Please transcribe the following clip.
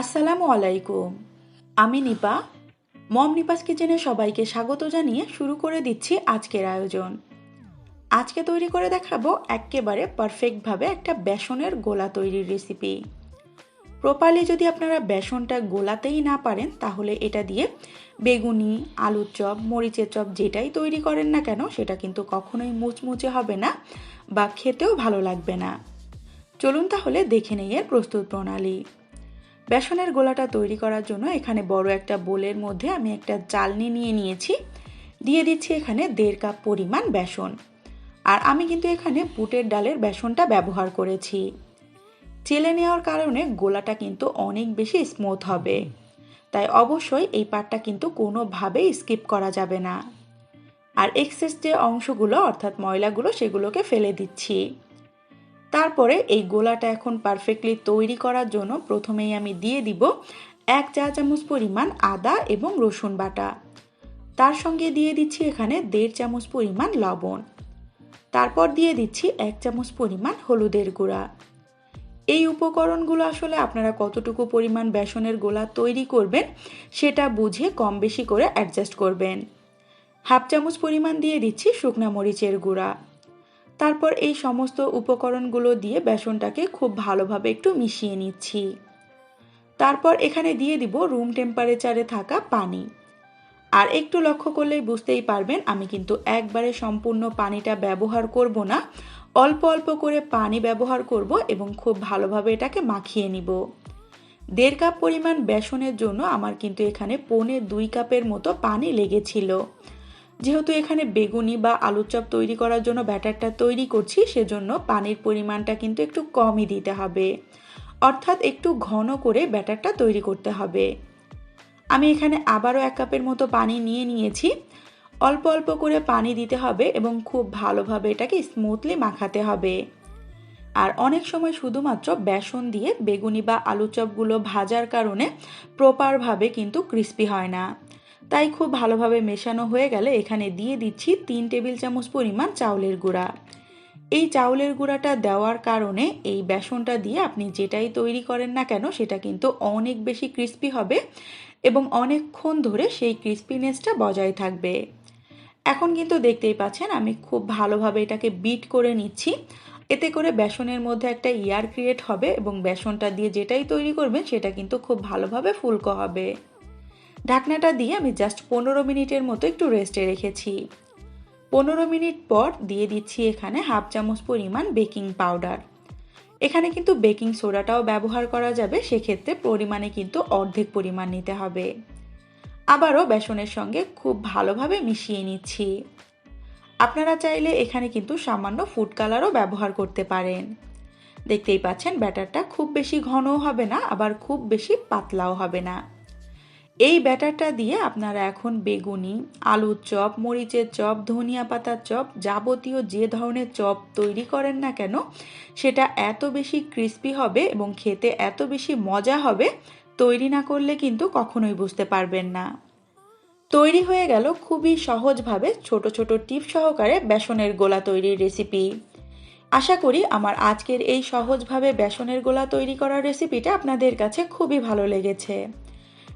আসসালামু আলাইকুম। আমি নিপা। মম নিপাস কিচেনে সবাইকে স্বাগত জানিয়ে শুরু করে দিচ্ছি আজকের আয়োজন। আজকে তৈরি করে দেখাবো একেবারে পারফেক্টভাবে একটা বেসনের গোলা তৈরির রেসিপি। প্রপারলি যদি আপনারা বেসনটা গোলাতেই না পারেন, তাহলে এটা দিয়ে বেগুনি, আলুর চপ, মরিচের চপ যেটাই তৈরি করেন না কেন, সেটা কিন্তু কখনোই মুচমুচে হবে না বা খেতেও ভালো লাগবে না। চলুন তাহলে দেখে নেই এর প্রস্তুত প্রণালী। বেসনের গোলাটা তৈরি করার জন্য এখানে বড় একটা বোলের মধ্যে আমি একটা চালনি নিয়ে নিয়েছি। দিয়ে দিচ্ছি এখানে দেড় কাপ পরিমাণ বেসন। আর আমি কিন্তু এখানে বুটের ডালের বেসনটা ব্যবহার করেছি। চেলে নেওয়ার কারণে গোলাটা কিন্তু অনেক বেশি স্মুথ হবে। তাই অবশ্যই এই পাটটা কিন্তু কোনোভাবেই স্কিপ করা যাবে না। আর এক্সেস যে অংশগুলো, অর্থাৎ ময়লাগুলো, সেগুলোকে ফেলে দিচ্ছি। তারপরে এই গোলাটা এখন পারফেক্টলি তৈরি করার জন্য প্রথমেই আমি দিয়ে দিব এক চা চামচ পরিমাণ আদা এবং রসুন বাটা। তার সঙ্গে দিয়ে দিচ্ছি এখানে দেড় চামচ পরিমাণ লবণ। তারপর দিয়ে দিচ্ছি এক চামচ পরিমাণ হলুদের গুঁড়া। এই উপকরণগুলো আসলে আপনারা কতটুকু পরিমাণ বেসনের গোলা তৈরি করবেন সেটা বুঝে কম বেশি করে অ্যাডজাস্ট করবেন। হাফ চামচ পরিমাণ দিয়ে দিচ্ছি শুকনা মরিচের গুঁড়া। তারপর এই সমস্ত উপকরণগুলো দিয়ে বেসনটাকে খুব ভালোভাবে একটু মিশিয়ে নিচ্ছি। তারপর এখানে দিয়ে দিব রুম টেম্পারেচারে থাকা পানি। আর একটু লক্ষ্য করলেই বুঝতেই পারবেন, আমি কিন্তু একবারে সম্পূর্ণ পানিটা ব্যবহার করব না। অল্প অল্প করে পানি ব্যবহার করব এবং খুব ভালোভাবে এটাকে মাখিয়ে নিব। দেড় কাপ পরিমাণ বেসনের জন্য আমার কিন্তু এখানে পৌনে দুই কাপের মতো পানি লেগেছিল। যেহেতু এখানে বেগুনি বা আলুর চপ তৈরি করার জন্য ব্যাটারটা তৈরি করছি, সেজন্য পানির পরিমাণটা কিন্তু একটু কমই দিতে হবে। অর্থাৎ একটু ঘন করে ব্যাটারটা তৈরি করতে হবে। আমি এখানে আবারও এক কাপের মতো পানি নিয়ে নিয়েছি। অল্প অল্প করে পানি দিতে হবে এবং খুব ভালোভাবে এটাকে স্মুথলি মাখাতে হবে। আর অনেক সময় শুধুমাত্র বেসন দিয়ে বেগুনি বা আলু চপগুলো ভাজার কারণে প্রপারভাবে কিন্তু ক্রিস্পি হয় না। তাই খুব ভালোভাবে মেশানো হয়ে গেলে এখানে দিয়ে দিচ্ছি তিন টেবিল চামচ পরিমাণ চাউলের গুঁড়া। এই চাউলের গুঁড়াটা দেওয়ার কারণে এই বেসনটা দিয়ে আপনি যেটাই তৈরি করেন না কেন, সেটা কিন্তু অনেক বেশি ক্রিস্পি হবে এবং অনেকক্ষণ ধরে সেই ক্রিস্পিনেসটা বজায় থাকবে। এখন কিন্তু দেখতেই পাচ্ছেন আমি খুব ভালোভাবে এটাকে বিট করে নিচ্ছি। এতে করে বেসনের মধ্যে একটা ইয়ার ক্রিয়েট হবে এবং বেসনটা দিয়ে যেটাই তৈরি করবেন, সেটা কিন্তু খুব ভালোভাবে ফুলকো হবে। ঢাকনাটা দিয়ে আমি জাস্ট পনেরো মিনিটের মতো একটু রেস্টে রেখেছি। পনেরো মিনিট পর দিয়ে দিচ্ছি এখানে হাফ চামচ পরিমাণ বেকিং পাউডার এখানে কিন্তু বেকিং সোডাটাও ব্যবহার করা যাবে, সেক্ষেত্রে পরিমাণে কিন্তু অর্ধেক পরিমাণ নিতে হবে। আবারও বেসনের সঙ্গে খুব ভালোভাবে মিশিয়ে নিচ্ছি। আপনারা চাইলে এখানে কিন্তু সামান্য ফুড কালারও ব্যবহার করতে পারেন। দেখতেই পাচ্ছেন ব্যাটারটা খুব বেশি ঘনও হবে না, আবার খুব বেশি পাতলাও হবে না। এই ব্যাটারটা দিয়ে আপনারা এখন বেগুনি, আলুর চপ, মরিচের চপ, ধনিয়া পাতার চপ, যাবতীয় যে ধরনের চপ তৈরি করেন না কেন, সেটা এত বেশি ক্রিস্পি হবে এবং খেতে এত বেশি মজা হবে, তৈরি না করলে কিন্তু কখনোই বুঝতে পারবেন না। তৈরি হয়ে গেল খুবই সহজভাবে ছোট ছোট টিপ সহকারে বেসনের গোলা তৈরির রেসিপি আশা করি আমার আজকের এই সহজভাবে বেসনের গোলা তৈরি করার রেসিপিটা আপনাদের কাছে খুবই ভালো লেগেছে।